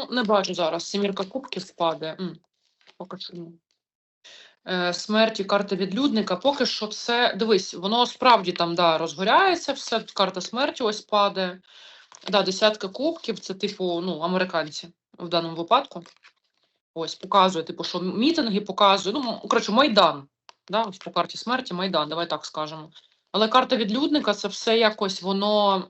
Ну, не бачу зараз. Сімірка кубків спаде. М, Поки що ні. Е, смерті карта відлюдника. Поки що це. Дивись, воно справді там да, розгоряється, все. Карта смерті ось падає. Да, десятка кубків, це типу, ну, американці в даному випадку. Ось, показує, типу, що мітинги показує. Ну, коротше, Майдан. Да, ось по карті смерті Майдан, давай так скажемо. Але карта відлюдника це все якось воно.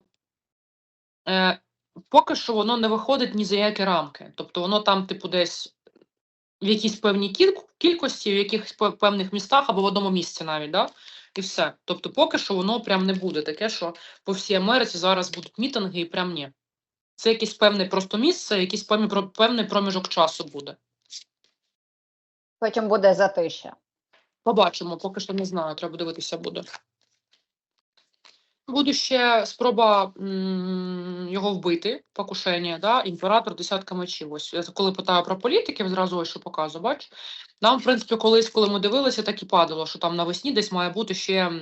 Е, поки що воно не виходить ні за які рамки. Тобто воно там, типу, десь в якійсь певній кількості, в якихось певних містах або в одному місці навіть, да? і все. Тобто, поки що воно прям не буде таке, що по всій Америці зараз будуть мітинги і прям ні. Це якесь певне просто місце, якийсь певний, проміжок часу буде. Потім буде затища. Побачимо, поки що не знаю, треба дивитися буде. Буде ще спроба м, його вбити, покушення, да? імператор десятка мечів. Ось я коли питаю про політиків, зразу ось що показую, бач. Нам, в принципі, колись, коли ми дивилися, так і падало, що там навесні десь має бути ще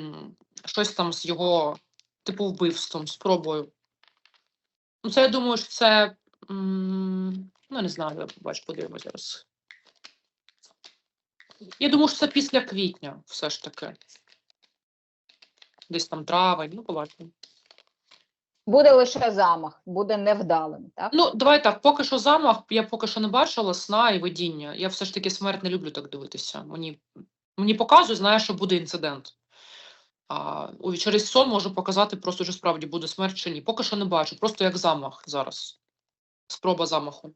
щось там з його, типу, вбивством, спробою. Ну, це я думаю, що це. м, Ну, не знаю, я бач, подивимось зараз. Я думаю, що це після квітня, все ж таки. Десь там травень, ну побачимо. Буде лише замах, буде невдалим. Так? Ну, давай так, поки що замах, я поки що не бачила сна і видіння. Я все ж таки смерть не люблю так дивитися. Мені, мені показує, знає, що буде інцидент. А через сон можу показати, просто що справді буде смерть чи ні. Поки що не бачу, просто як замах зараз. Спроба замаху.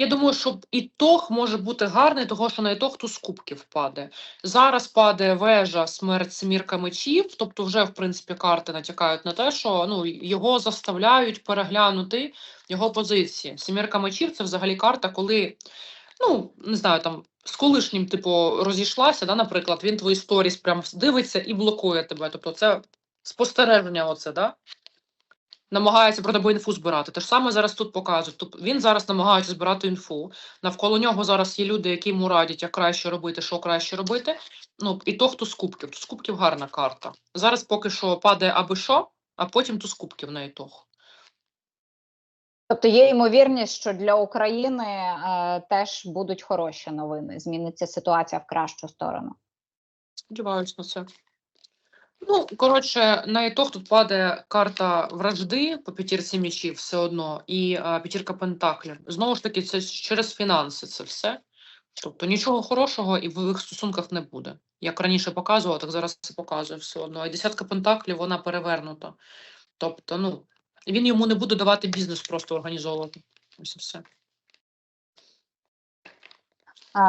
Я думаю, що ітог може бути гарний, того що на ітог туз кубків паде. Зараз падає вежа, смерть, семірка мечів, тобто вже, в принципі, карти натякають на те, що ну, його заставляють переглянути його позиції. Семірка мечів це взагалі карта, коли, ну, не знаю, там з колишнім, типу, розійшлася, да, наприклад, він твої сторіс прям дивиться і блокує тебе. Тобто це спостереження, оце, да? Намагається про тебе інфу збирати. Те ж саме зараз тут показують. Тобто він зараз намагається збирати інфу. Навколо нього зараз є люди, які йому радять, як краще робити, що краще робити. Ну, і то, хто з кубків. Туз кубків гарна карта. Зараз поки що падає аби що, а потім туз кубків на ітог. Тобто є ймовірність, що для України е, теж будуть хороші новини. Зміниться ситуація в кращу сторону. Сподіваюсь на це. Ну, коротше, на ітог тут падає карта вражди по п'ятірці мічів все одно, і а, п'ятірка пентаклів. Знову ж таки, це через фінанси це все. Тобто нічого хорошого і в їх стосунках не буде. Як раніше показувала, так зараз це показує все одно. І десятка пентаклів вона перевернута. Тобто, ну, він йому не буде давати бізнес просто організовувати. Ось і все.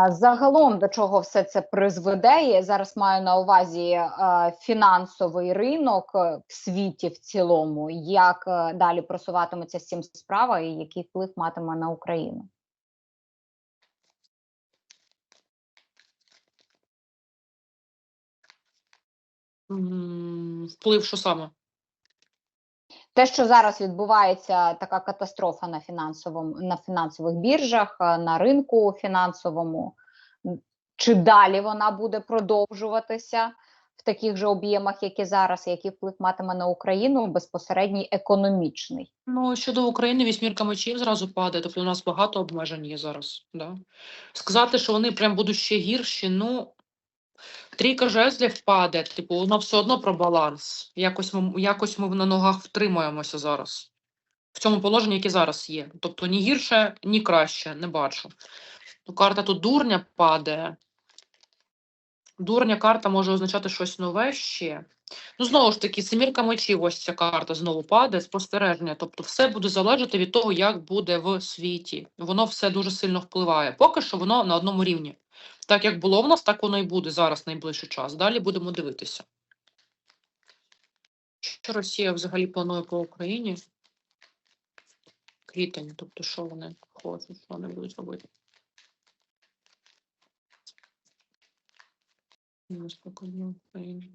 Загалом до чого все це призведе? Я зараз маю на увазі е, фінансовий ринок е, в світі в цілому, як е, далі просуватиметься з цим справа і який вплив матиме на Україну. Вплив, що саме? Те, що зараз відбувається така катастрофа на фінансовому на фінансових біржах, е, на ринку фінансовому, чи далі вона буде продовжуватися в таких же об'ємах, як і зараз, який вплив матиме на Україну безпосередній економічний? Ну, щодо України, вісьмірка мечів зразу падає, тобто у нас багато обмежень є зараз. Да? Сказати, що вони прям будуть ще гірші, ну, трійка жезлів паде, типу, воно все одно про баланс. Якось ми, якось ми на ногах втримуємося зараз. В цьому положенні, яке зараз є. Тобто ні гірше, ні краще, не бачу. Ну, карта тут дурня падає. Дурня карта може означати щось нове ще. Ну, знову ж таки, семірка мечів, ось ця карта знову падає, спостереження. Тобто, все буде залежати від того, як буде в світі. Воно все дуже сильно впливає. Поки що воно на одному рівні. Так як було в нас, так воно і буде зараз найближчий час. Далі будемо дивитися. Що Росія взагалі планує по Україні? Квітень, тобто, що вони хочуть, що вони будуть робити? Україні.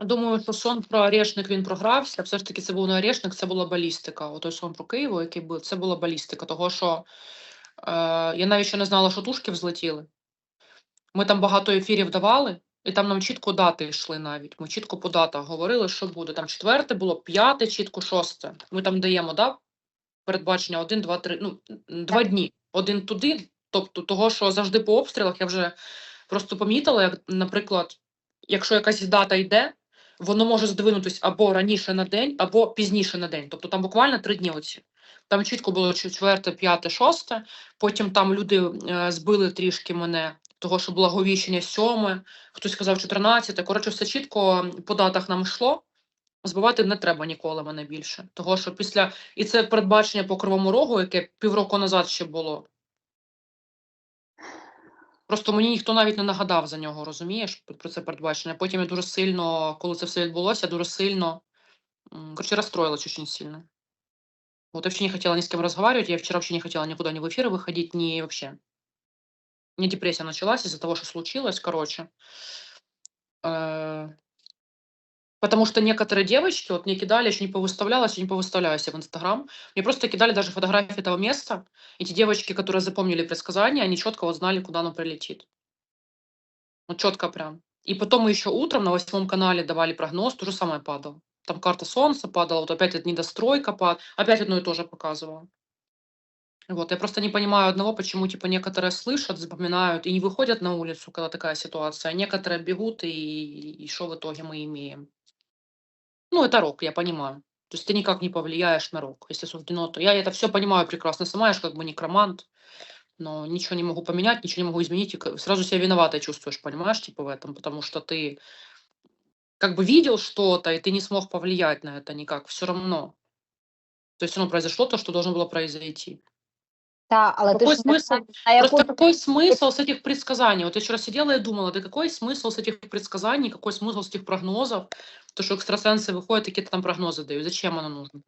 Думаю, що сон про Орешник він програвся. Все ж таки, це був не Орешник, це була балістика. Отой сон про Києво, який був, це була балістика. Того, що е, я навіть ще не знала, що тушки взлетіли. Ми там багато ефірів давали, і там нам чітко дати йшли навіть. Ми чітко по датах говорили, що буде. Там четверте було, п'яте, чітко шосте. Ми там даємо, да? Передбачення один, два, три, ну, два дні. Один туди, тобто того, що завжди по обстрілах я вже просто помітила, як, наприклад, якщо якась дата йде, воно може здвинутись або раніше на день, або пізніше на день. Тобто там буквально три дні оці. Там чітко було четверте, п'яте, шосте. Потім там люди е, збили трішки мене, того, що благовіщення сьоме, хтось сказав 14. Коротше, все чітко по датах нам йшло. Збивати не треба ніколи мене більше. Того, що після. І це передбачення по кривому рогу, яке півроку назад ще було. Просто мені ніхто навіть не нагадав за нього, розумієш, про- про це передбачення. Потім я дуже сильно, коли це все відбулося, я дуже сильно, м, короче, расстроилась очень сильно. Вот я вообще не хотела ни с кем разговаривать, я вчера вообще не хотела никуда ни в эфиры выходить, ни вообще. У меня депрессия началась из-за того, что случилось, короче. Э, Потому что некоторые девочки, вот мне кидали, еще не повыставлялась, я не повыставляю себя в Инстаграм, мне просто кидали даже фотографии этого места. Эти девочки, которые запомнили предсказания, они четко вот знали, куда оно прилетит. Вот четко прям. И потом мы еще утром на восьмом канале давали прогноз, то же самое падал. Там карта солнца падала, вот опять недостройка пад, опять одно и то же показывало. Вот, я просто не понимаю одного, почему, типа, некоторые слышат, запоминают и не выходят на улицу, когда такая ситуация, а некоторые бегут, и, и что в итоге мы имеем. Ну, это рок, я понимаю. То есть ты никак не повлияешь на рок, если суждено, то я это все понимаю прекрасно. Сама я ж как бы некромант, но ничего не могу поменять, ничего не могу изменить, и сразу себя виноватой чувствуешь, понимаешь, типа в этом, потому что ты как бы видел что-то, и ты не смог повлиять на это никак, все равно. То есть оно произошло то, что должно было произойти. Та, але ти Какой ж не смысл? знаєш, на яку Просто какой смысл с этих предсказаний? Вот я вчера сидела и думала, да какой смысл с этих предсказаний, какой смысл с этих прогнозов? То, что экстрасенсы выходят и какие-то там прогнозы дают. Зачем оно нужно?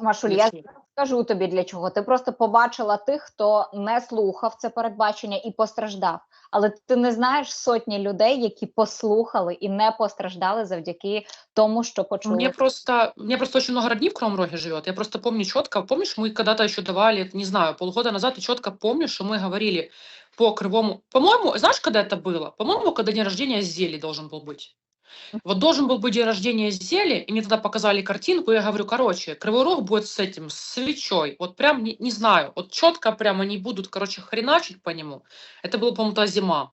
Машуль, Для я чого? зараз скажу тобі для чого. Ти просто побачила тих, хто не слухав це передбачення і постраждав. Але ти не знаєш сотні людей, які послухали і не постраждали завдяки тому, що почули. Мне просто, у меня просто очень много родни в Кривом Роге живет. Я просто помню четко, помнишь, мы когда-то еще давали, не знаю, полгода назад, и четко помню, что мы говорили по Кривому. По-моему, знаешь, когда это было? По-моему, когда день рождения Зели должен был быть. Вот должен был быть день рождения Зели, и мне тогда показали картинку, и я говорю, короче, Кривой Рог будет с этим, с свечой. Вот прям, не, не знаю, вот четко прям они будут, короче, хреначить по нему. Это было, по-моему, та зима.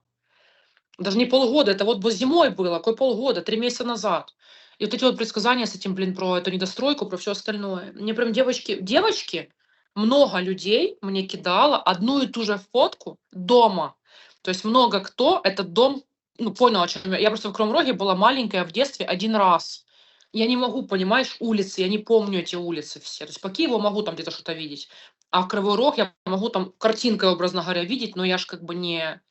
Даже не полгода, это вот зимой было, какой полгода, три месяца назад. И вот эти вот предсказания с этим, блин, про эту недостройку, про все остальное. Мне прям девочки, девочки, много людей мне кидало одну и ту же фотку дома. То есть много кто этот дом, ну, понял, о чем я. Я просто в Кривом Роге была маленькая в детстве один раз. Я не могу, понимаешь, улицы, я не помню эти улицы все. То есть по Киеву могу там где-то что-то видеть, а Кривой Рог я могу там картинкой, образно говоря, видеть, но я ж как бы не,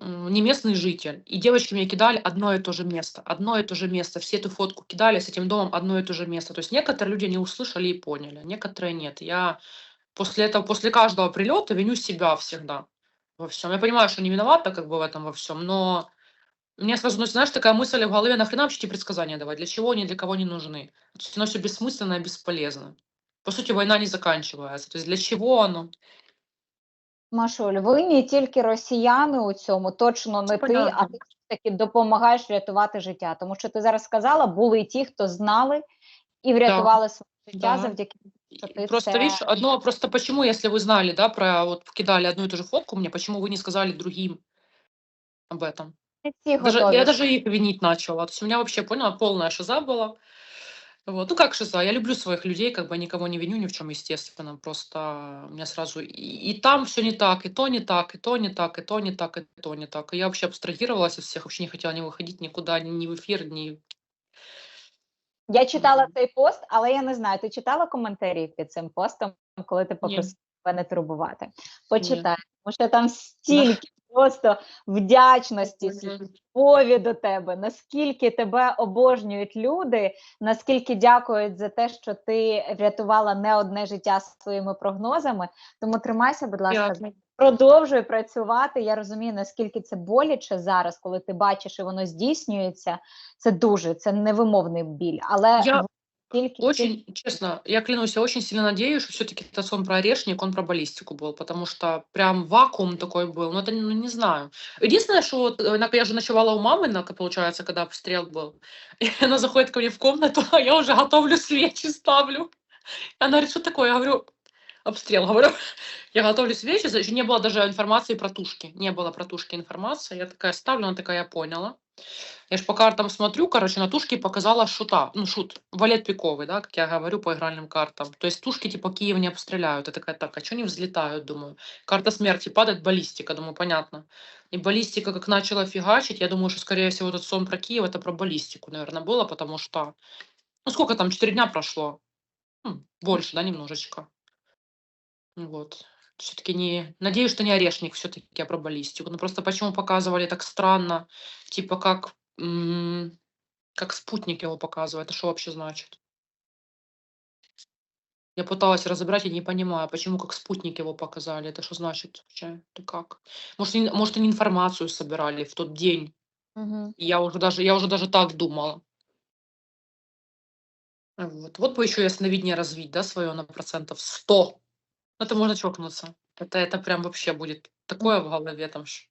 не местный житель. И девочки мне кидали одно и то же место, одно и то же место. Все эту фотку кидали с этим домом одно и то же место. То есть некоторые люди не услышали и поняли, некоторые нет. Я после этого, после каждого прилета виню себя всегда во всем. Я понимаю, что не виновата как бы в этом во всем, но мне сразу, ну, знаешь, такая мысль в голове, нахрена вообще эти предсказания давать? Для чего они, для кого не нужны? То есть оно все бессмысленно и бесполезно. По сути, война не заканчивается. То есть для чего оно? Машуль, винні тільки росіяни у цьому, точно не Це ти, а понятно. ти все таки допомагаєш рятувати життя. Тому що ти зараз сказала, були й ті, хто знали і врятували своє життя Да. завдяки Просто, видишь, одно, просто почему, если вы знали, да, про, вот, кидали одну и ту же фотку мне, почему вы не сказали другим об этом? не Даже, я даже их винить начала. То есть у меня вообще, поняла, полная шиза была. Вот. Ну, как шиза? Я люблю своих людей, как бы никого не виню ни в чем, естественно. Просто у меня сразу и, и там все не так, и то не так, и то не так, и то не так, и то не так. И я вообще абстрагировалась от всех, вообще не хотела ни выходить никуда, ни, ни в эфир, ни... Я читала цей пост, але я не знаю, ти читала коментарі під цим постом, коли ти попросила мене турбувати? Почитай, тому що там стільки просто вдячності, любові до тебе, наскільки тебе обожнюють люди, наскільки дякують за те, що ти врятувала не одне життя своїми прогнозами. Тому тримайся, будь ласка, Ясно. продовжуй працювати. Я розумію, наскільки це боляче зараз, коли ти бачиш і воно здійснюється. Це дуже це невимовний біль. Але Я- Тільки Очень, честно, я клянусь, я очень сильно надеюсь, что все-таки этот сон про орешник, он про баллистику был, потому что прям вакуум такой был, ну это, ну не знаю. Единственное, что вот, э, на- я же ночевала у мамы, на, получается, когда обстрел был, и она заходит ко мне в комнату, а я уже готовлю свечи, ставлю. Она говорит, что такое? Я говорю, обстрел, говорю. Я готовлю свечи, еще не было даже информации про тушки, не было про тушки информации. Я такая ставлю, она такая, я поняла. Я ж по картам смотрю, короче, на тушке показала шута, ну шут, валет пиковый, да, как я говорю по игральным картам. То есть тушки типа Киев не обстреляют. Я такая, так, а что не взлетают, думаю. Карта смерти падает, баллистика, думаю, понятно. И баллистика как начала фигачить, я думаю, что, скорее всего, этот сон про Киев, это про баллистику, наверное, было, потому что, ну сколько там, 4 дня прошло? М, больше, да, немножечко. Вот. Все-таки не... Надеюсь, что не орешник все-таки, а про баллистику. Ну просто почему показывали так странно, типа как, м, как спутник его показывает. Это что вообще значит? Я пыталась разобрать, я не понимаю, почему как спутник его показали. Это что значит вообще? Это как? Может, они, может, они информацию собирали в тот день. Мгм. Я уже даже, я уже даже так думала. Вот. Вот бы еще и ясновидение развить, да, свое на процентов 100. Ну, Это можно чокнуться. Это, это прям вообще будет такое в голове там. ж.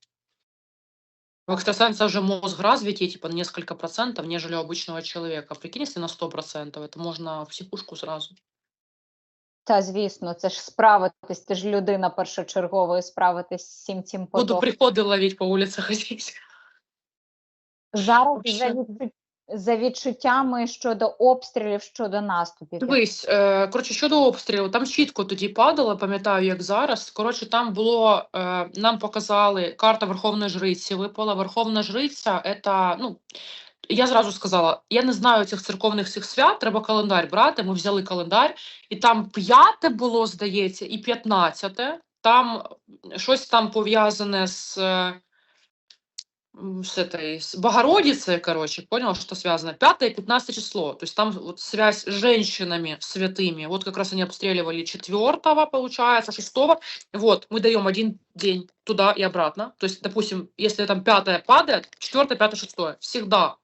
У экстрасенса уже мозг развитие типа на несколько процентов, нежели у обычного человека. Прикинь, если на 100 процентов, это можно в психушку сразу. Та звісно, це ж справитись. Ти ж людина першочергово і справитись з всім цим Буду потоком. приходы ловить по улице ходить. Зараз Вообще. за, відчут... за відчуттями щодо обстрілів, щодо наступів. Дивись, е, коротше, щодо обстрілу, там чітко тоді падало, пам'ятаю, як зараз. Коротше, там було, е, нам показали, карта Верховної Жриці випала. Верховна Жриця, це, ну, я зразу сказала, я не знаю цих церковних всіх свят, треба календар брати. Ми взяли календар, і там п'яте було, здається, і п'ятнадцяте. Там щось там пов'язане з. С этой, с Богородицей, короче, понял, что связано. 5 и 15 число. То есть там вот связь с женщинами святыми. Вот как раз они обстреливали 4 получается, 6 Вот, мы даем один день туда и обратно. То есть, допустим, если там 5 падает, 4, 5, 6. Всегда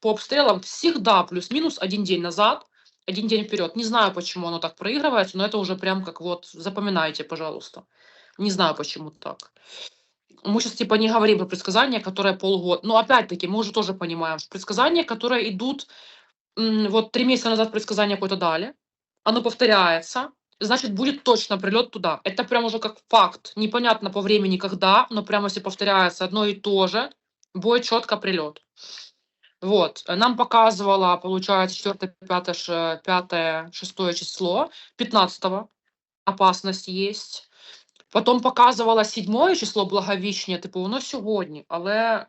по обстрелам, всегда плюс-минус один день назад, один день вперед. Не знаю, почему оно так проигрывается, но это уже прям как вот, запоминайте, пожалуйста. Не знаю, почему так мы сейчас типа не говорим про предсказания, которые полгода. Но опять-таки мы уже тоже понимаем, что предсказания, которые идут, вот три месяца назад предсказание какое-то дали, оно повторяется, значит будет точно прилет туда. Это прям уже как факт. Непонятно по времени когда, но прямо если повторяется одно и то же, будет четко прилет. Вот, нам показывала, получается, 4, 5, 5, 6 число, 15 опасность есть. Потом показувала сьоме число Благовіщення, типу, воно сьогодні, але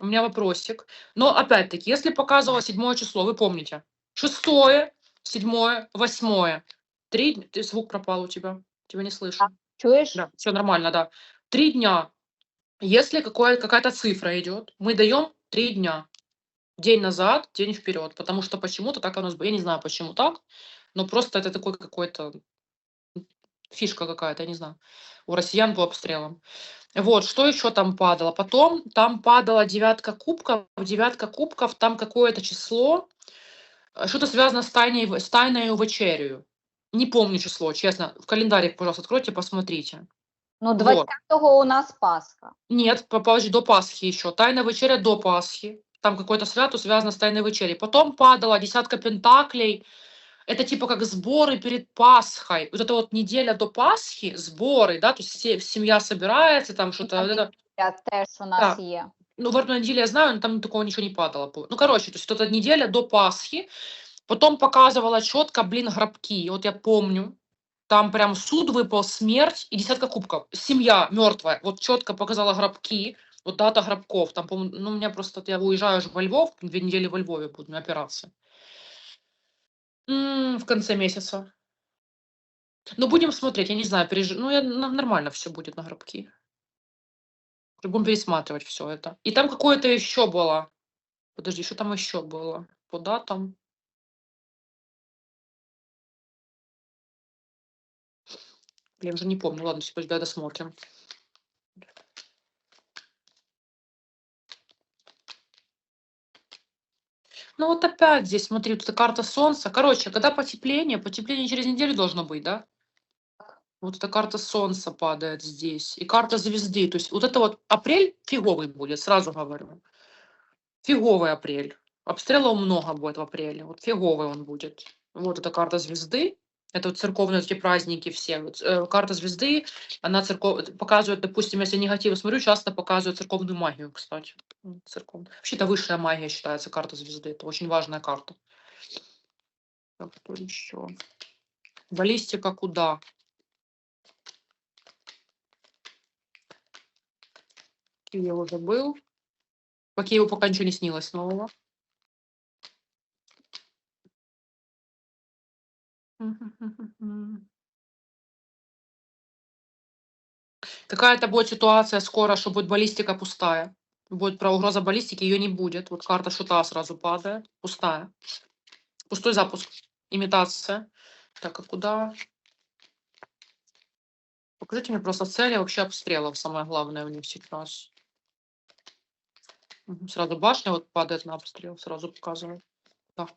у меня вопросик. Но опять-таки, если показывала седьмое число, вы помните, шестое, седьмое, восьмое, три, дня- ты звук пропал у тебя, тебя не слышу. Чуєш? Да, все нормально, да. Три дня. Если какое, какая-то цифра идет, мы даем три дня. День назад, день вперед. Потому что почему-то так оно... сб- Я не знаю, почему так, но просто это такой какой-то фишка какая-то, я не знаю, у россиян по обстрелам. Вот, что еще там падало? Потом там падала девятка кубков, девятка кубков, там какое-то число, э, что-то связано с, тайной, с тайною вечерю. Не помню число, честно. В календарик, пожалуйста, откройте, посмотрите. Ну, Вот. 20-го у нас Пасха. Нет, по- подожди, до Пасхи еще. Тайна вечеря до Пасхи. Там какое-то свято связано с тайной вечерей. Потом падала десятка пентаклей. Это типа как сборы перед Пасхой. Вот это вот неделя до Пасхи, сборы, да, то есть все, семья собирается, там что-то. вот это. Теж у нас є. Ну, в одной неделе я знаю, но там такого ничего не падало. Ну, короче, то есть вот эта неделя до Пасхи. Потом показывала четко, блин, гробки. Вот я помню, там прям суд выпал, смерть и десятка кубков. Семья мертвая. Вот четко показала гробки. Вот дата гробков. Там, ну, у меня просто, я уезжаю же во Львов, две недели во Львове буду на операции. В конце месяца. Ну, будем смотреть, я не знаю, переж... ну, я, нормально все будет на гробки. Будем пересматривать все это. И там какое-то еще было. Подожди, что там еще было? По датам. Блин, уже не помню. Ладно, сейчас досмотрим. Ну вот опять здесь, смотри, тут карта Солнца. Короче, когда потепление, потепление через неделю должно быть, да? Вот эта карта Солнца падает здесь. И карта звезды. То есть вот это вот апрель фиговый будет, сразу говорю. Фиговый апрель. Обстрелов много будет в апреле. Вот фиговый он будет. Вот эта карта звезды. Это вот церковные эти праздники все. Вот, э, карта звезды, она церков... показывает, допустим, если негатив смотрю, часто показывает церковную магию, кстати. М, Церковную. Вообще, это высшая магия считается, карта звезды. Это очень важная карта. Так, что еще? Баллистика куда? Киев уже был. По Киеву пока ничего не снилось нового. Какая-то будет ситуация скоро, что будет баллистика пустая. Будет про угроза баллистики, ее не будет. Вот карта шута сразу падает. Пустая. Пустой запуск. Имитация. Так, а куда? Покажите мне просто цели вообще обстрелов. Самое главное у них сейчас. Сразу башня вот падает на обстрел. Сразу показывает. Да.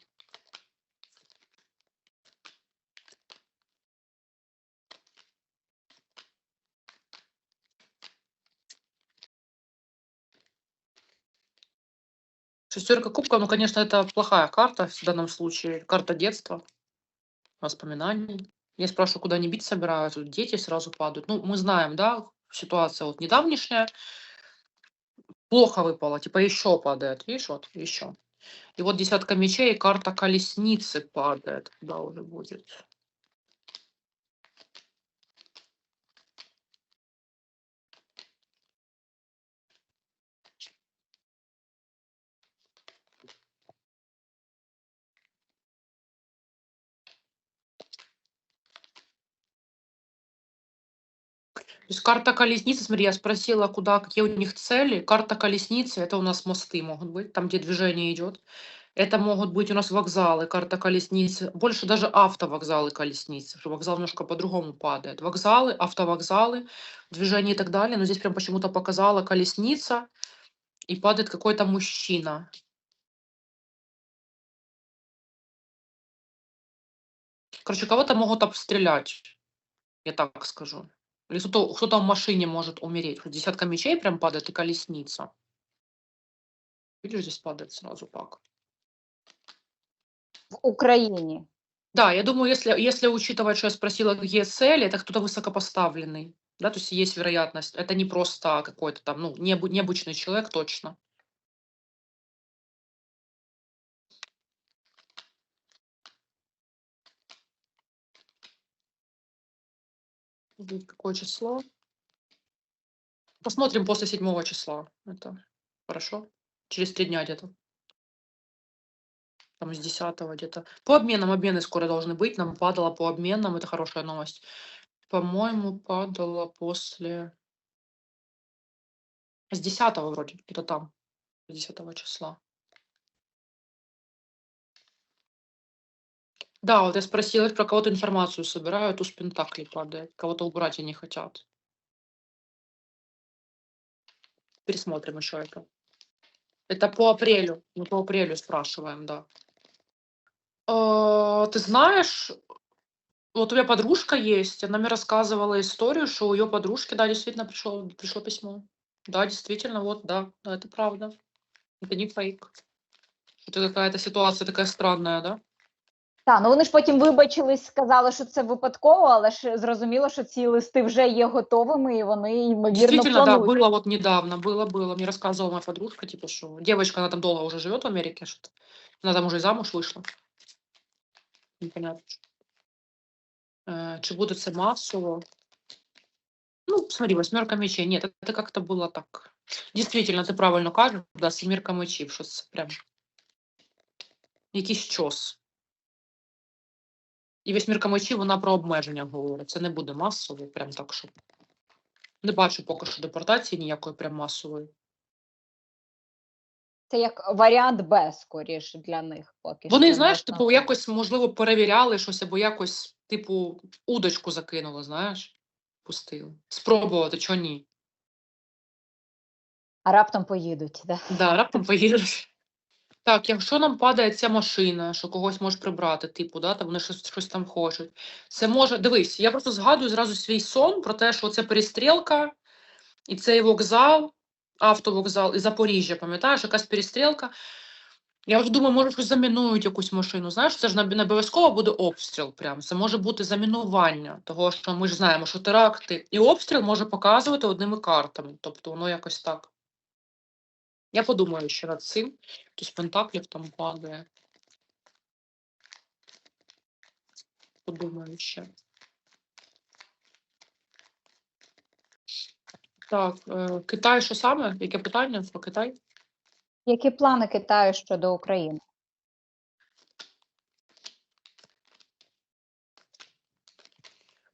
Шестерка кубков, ну, конечно, это плохая карта в данном случае. Карта детства, воспоминаний. Я спрашиваю, куда они бить собираются. Тут дети сразу падают. Ну, мы знаем, да, ситуация вот недавнешняя. Плохо выпало, типа еще падает. Видишь, вот, еще. И вот десятка мечей, карта колесницы падает. Куда уже будет? То есть карта колесницы, смотри, я спросила, куда, какие у них цели. Карта колесницы, это у нас мосты могут быть, там, где движение идет. Это могут быть у нас вокзалы, карта колесницы. Больше даже автовокзалы колесницы, вокзал немножко по-другому падает. Вокзалы, автовокзалы, движение и так далее. Но здесь прям почему-то показала колесница, и падает какой-то мужчина. Короче, кого-то могут обстрелять, я так скажу. Или кто-то, кто-то в машине может умереть. Вот Десятка мечей прям падает и колесница. Видишь, здесь падает сразу так. В Україні. Да, я думаю, если, если учитывать, что я спросила, какие цели, это кто-то высокопоставленный. Да, то есть есть вероятность. Это не просто какой-то там, ну, необычный человек точно. Будет какое число? Посмотрим после седьмого числа. Это хорошо. Через три дня где-то. Там с 10 где-то. По обменам, обмены скоро должны быть. Нам падало по обменам, это хорошая новость. По-моему, падало после... С 10 вроде, где-то там. С 10 числа. Да, вот я спросила, про кого-то информацию собирают, туз пентаклей падает. Кого-то убрать они хотят. Пересмотрим еще это. Это по апрелю. Мы по апрелю спрашиваем, да. А, Ты знаешь, вот у меня подружка есть, она мне рассказывала историю, что у ее подружки, да, действительно пришло, пришло письмо. Да, действительно, вот, да, это правда. Это не фейк. Это какая-то ситуация такая странная, да? Так, ну вони ж потім вибачились, сказали, що це випадково, але ж зрозуміло, що ці листи вже є готовими, і вони ймовірно Действительно, да, планують. было вот недавно, было, было. Мне рассказывала моя подружка, типа, что девочка, она там долго уже живет в Америке, что она там уже и замуж вышла. Непонятно. Э, Чи буде це масово? Ну, смотри, восьмерка мечей. Нет, это как-то было так. Действительно, ты правильно кажеш, да, семірка мечів, що це прям якийсь чос. І восьмірка мечів, вона про обмеження говорить. Це не буде масово, прям так, щоб. Не бачу поки що депортації ніякої прям масової. Це як варіант Б, скоріш для них. Поки Вони, що знаєш, типу, так. якось, можливо, перевіряли щось або якось, типу, удочку закинули, знаєш, пустили. Спробувати, чого ні. А раптом поїдуть, да? Да, раптом поїдеш. Так, якщо нам падає ця машина, що когось може прибрати, типу, да, там вони щось, щось там хочуть. Це може. Дивись, я просто згадую зразу свій сон про те, що це перестрілка, і цей вокзал, автовокзал, і Запоріжжя, пам'ятаєш, якась перестрілка. Я вже думаю, може, щось замінують якусь машину. Знаєш, це ж не обов'язково буде обстріл. Прям. Це може бути замінування, того що ми ж знаємо, що теракти і обстріл може показувати одними картами. Тобто воно якось так. Я подумаю ще над цим. Туз пентаклів там падає. Подумаю ще. Так, е, Китай що саме? Яке питання про Китай? Які плани Китаю щодо України?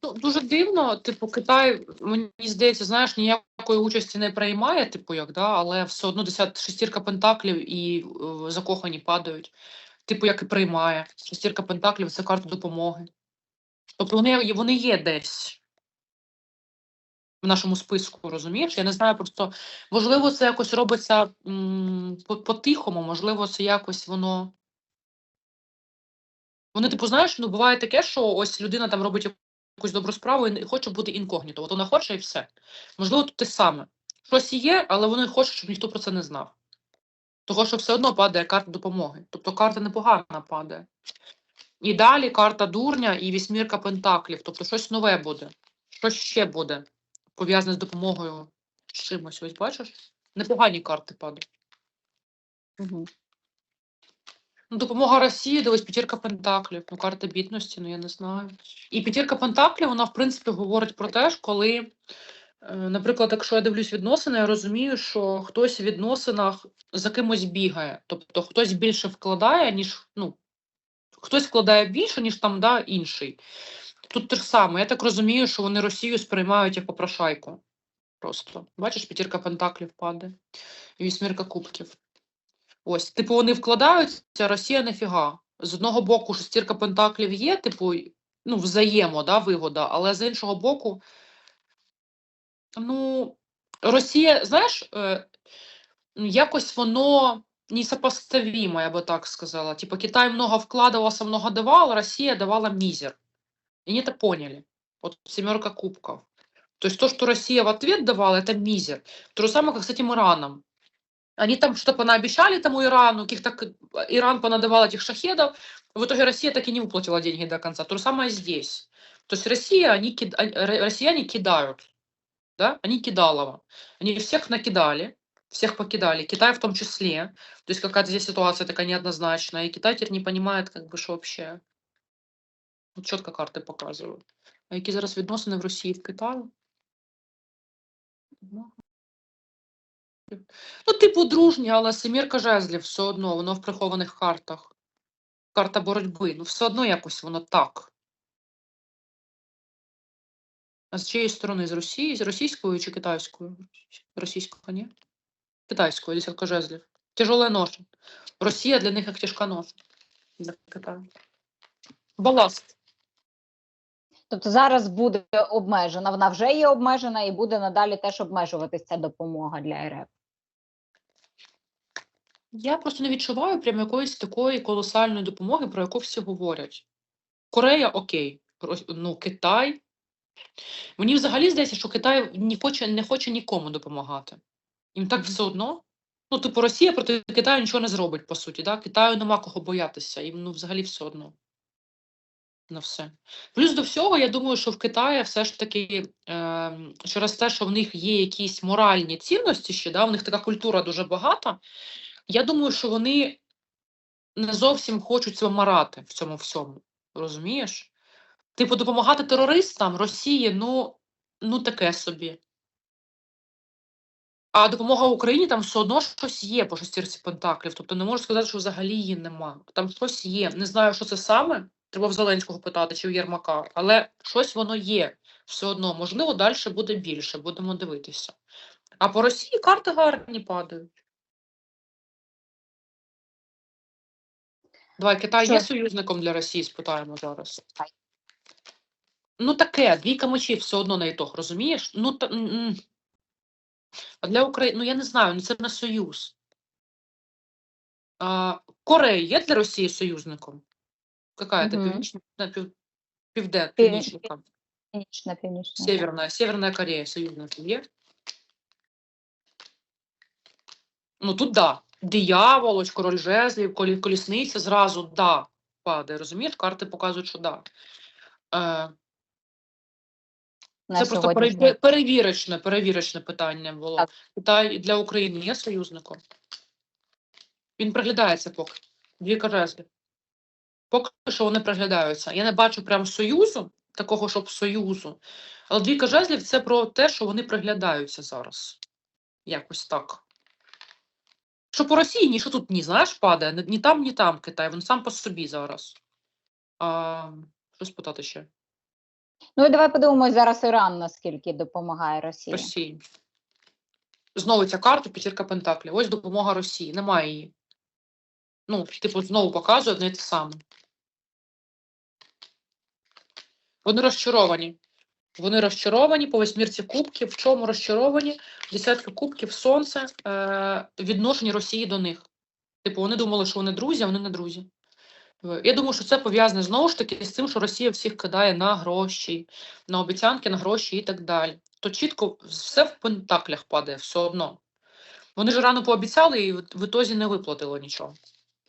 Ну, дуже дивно, типу, Китай, мені здається, знаєш, ніякої участі не приймає, типу, як, да, але все одно шестірка пентаклів і е, закохані падають. Типу, як і приймає. Шестірка пентаклів це карта допомоги. Тобто вони, вони є десь в нашому списку, розумієш? Я не знаю, просто можливо, це якось робиться по-тихому, можливо, це якось воно. Вони, типу, знаєш, ну буває таке, що ось людина там робить якусь добру справу і хоче бути інкогніто. От вона хоче і все. Можливо, тут те саме. Щось є, але вони хочуть, щоб ніхто про це не знав. Того, що все одно падає карта допомоги. Тобто карта непогана падає. І далі карта дурня і вісьмірка пентаклів. Тобто щось нове буде. Щось ще буде пов'язане з допомогою з чимось. Ось бачиш? Непогані карти падають. Угу. Ну, допомога Росії, дивись, п'ятірка пентаклів, ну, карта бідності, ну я не знаю. І п'ятірка пентаклів, вона, в принципі, говорить про те, що коли, е, наприклад, якщо я дивлюсь відносини, я розумію, що хтось в відносинах за кимось бігає. Тобто хтось більше вкладає, ніж, ну, хтось вкладає більше, ніж там да, інший. Тут те ж саме. Я так розумію, що вони Росію сприймають як попрошайку. Просто. Бачиш, п'ятірка пентаклів падає. І вісьмірка кубків. Ось, типу, вони вкладаються, Росія нафіга. З одного боку, шестірка пентаклів є, типу, ну, взаємо, да, вигода, але з іншого боку, ну, Росія, знаєш, е, якось воно несопоставимо, я би так сказала. Типу, Китай много вкладывался, много давал, Россия давала мизер. И они это поняли. Вот семерка кубков. То есть то, что Россия в ответ давала, это мизер. То же самое, как с этим Ираном. Они там что-то понаобещали тому Ирану, каких-то к- Иран понадавал этих шахедов, в итоге Россия так и не выплатила деньги до конца. То же самое здесь. То есть Россия, они, кид- а- ро- россияне кидают, да, они кидалово. Они всех накидали, всех покидали, Китай в том числе. То есть какая-то здесь ситуация такая неоднозначная, и Китай теперь не понимает, как бы, что вообще. Вот чітко карти показують. А які зараз відносини в Росії в Китаю? Ну, Ну, типу, дружні, але семірка жезлів все одно, воно в прихованих картах. Карта боротьби. Ну, все одно якось воно так. А з чиєї сторони? З Росії? З російською чи китайською? Російською, ні? Китайською, десятка жезлів. Тяжелая ноша. Росія для них як тяжка ноша. Для Китаю. Баласт. Тобто зараз буде обмежена, вона вже є обмежена і буде надалі теж обмежуватися ця допомога для РФ. Я просто не відчуваю прям якоїсь такої колосальної допомоги, про яку всі говорять. Корея окей, ну Китай. Мені взагалі здається, що Китай не хоче, не хоче нікому допомагати. Їм так все одно. Ну, типу, Росія проти Китаю нічого не зробить, по суті. Да? Китаю нема кого боятися, їм ну, взагалі все одно. На все. Плюс до всього, я думаю, що в Китаї все ж таки е, через те, що в них є якісь моральні цінності ще, да, в них така культура дуже багата. Я думаю, що вони не зовсім хочуть себе марати в цьому всьому. Розумієш? Типу, допомагати терористам Росії, ну, ну таке собі. А допомога Україні там все одно щось є по шестірці пентаклів. Тобто не можу сказати, що взагалі її нема. Там щось є. Не знаю, що це саме. Треба в Зеленського питати чи в Єрмака, але щось воно є все одно. Можливо, далі буде більше, будемо дивитися. А по Росії карти гарні падають. Давай, Китай є союзником для Росії, спитаємо зараз. Ну таке, двійка мечів все одно на ітог, розумієш? Ну, та, а для України, ну я не знаю, ну це не союз. А, Корея є для Росії союзником? Какая это Мгм. північна пів, Пів- північна, Північна, північна. Северна, Северна Корея союзником є? Ну тут да. Диявол, ось король жезлів, колі- колісниця зразу да падає. Розумієш? Карти показують, що да. Е, на Це просто пере- перевірочне, перевірочне питання було. Так. Китай для України є союзником? Він приглядається поки. Дві жезлів. Поки що вони приглядаються. Я не бачу прям союзу, такого, щоб союзу. Але двійка жезлів це про те, що вони приглядаються зараз. Якось так. Що по Росії, ні, що тут ні, знаєш, падає. Ні, там, ні там Китай. Він сам по собі зараз. А, що спитати ще? Ну і давай подивимось зараз Іран, наскільки допомагає Росії. Росії. Знову ця карта п'ятірка Пентаклів. Ось допомога Росії. Немає її. Ну, типу, знову показує одне те саме. Вони розчаровані. Вони розчаровані по восьмірці кубків. В чому розчаровані? Десятка кубків, сонце, е, відношення Росії до них. Типу, вони думали, що вони друзі, а вони не друзі. Е, Я думаю, що це пов'язане знову ж таки з тим, що Росія всіх кидає на гроші, на обіцянки, на гроші і так далі. То чітко все в пентаклях падає, все одно. Вони ж рано пообіцяли і в ітозі не виплатило нічого.